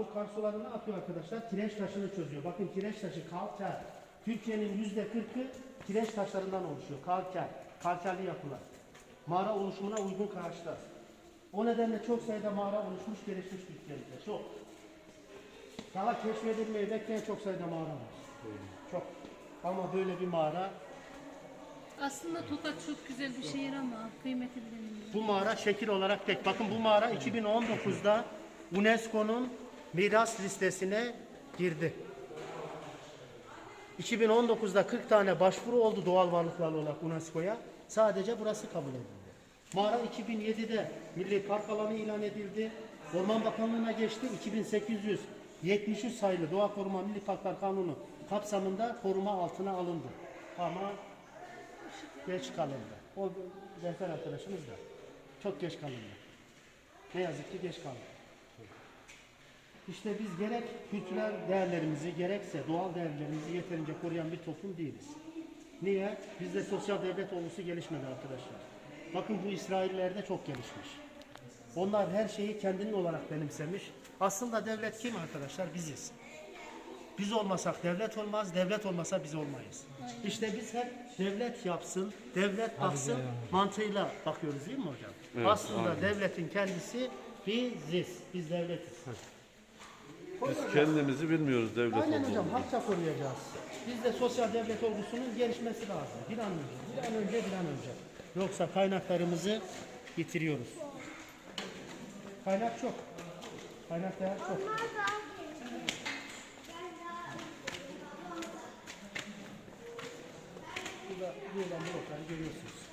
bu karsularını atıyor arkadaşlar. Kireç taşını çözüyor. Bakın kireç taşı kalker. Türkiye'nin yüzde kırkı kireç taşlarından oluşuyor. Kalker. Kalkerli yapılar. Mağara oluşumuna uygun kayaçlar. O nedenle çok sayıda mağara oluşmuş, gelişmiş Türkiye'de. Çok. Daha keşfedilmeyi bekleyen çok sayıda mağara var. Çok. Ama böyle bir mağara Aslında Tokat çok güzel bir şehir ama kıymeti bilinmiyor. Bu mağara şekil olarak tek. Bakın bu mağara 2019'da UNESCO'nun miras listesine girdi. 2019'da 40 tane başvuru oldu doğal varlıklar olarak UNESCO'ya. Sadece burası kabul edildi. Mağara 2007'de Milli Park alanı ilan edildi. Orman Bakanlığı'na geçti. 2873 sayılı Doğa Koruma Milli Parklar Kanunu kapsamında koruma altına alındı. Ama geç kalındı. O rehber arkadaşımız da çok geç kalındı. Ne yazık ki geç kaldı. İşte biz gerek kültürel değerlerimizi gerekse doğal değerlerimizi yeterince koruyan bir toplum değiliz. Niye? Bizde sosyal devlet olgusu gelişmedi arkadaşlar. Bakın bu İsraillerde çok gelişmiş. Onlar her şeyi kendinin olarak benimsemiş. Aslında devlet kim arkadaşlar? Biziz. Biz olmasak devlet olmaz, devlet olmasa biz olmayız. İşte biz hep devlet yapsın, devlet baksın mantığıyla bakıyoruz değil mi hocam? Aslında devletin kendisi biziz, biz devletiz. Biz kendimizi bilmiyoruz devlet Aynen hocam, hakça koruyacağız. Bizde sosyal devlet olgusunun gelişmesi lazım. Bir an önce, bir an önce, bir an önce. Yoksa kaynaklarımızı yitiriyoruz. Kaynak çok. Kaynak değer çok. Burada bir olan blokları görüyorsunuz.